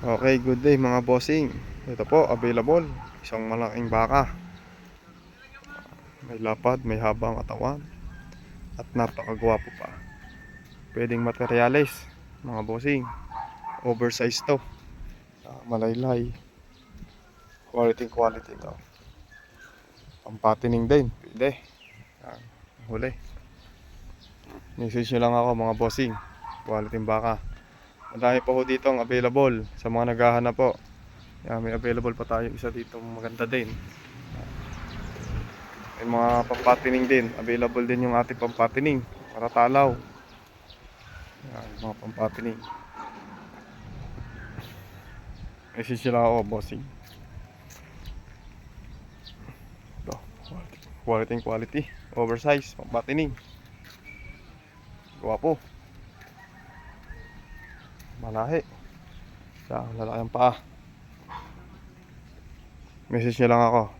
Okay, good day mga bossing. Ito po, available. Isang malaking baka. May lapad, may habang katawan. At napakagwapo pa. Pwedeng materialis, mga bossing. Oversize to. Ah, malaylay. Quality quality to. Pampatining din. Pwede. Yan, huli. Message nyo lang ako mga bossing. Quality baka. Madami pa ho dito ang available sa mga naghahanap po. Yan, may available pa tayo isa dito maganda din. May mga pampatining din. Available din yung ating pampatining para talaw. Yan, mga pampatining. Nyo lang ako, bossing. Ito, quality, quality, quality. Oversize, pampatining. Gwapo. Malahi. Siya, lalaki ang paa. Message niyo lang ako.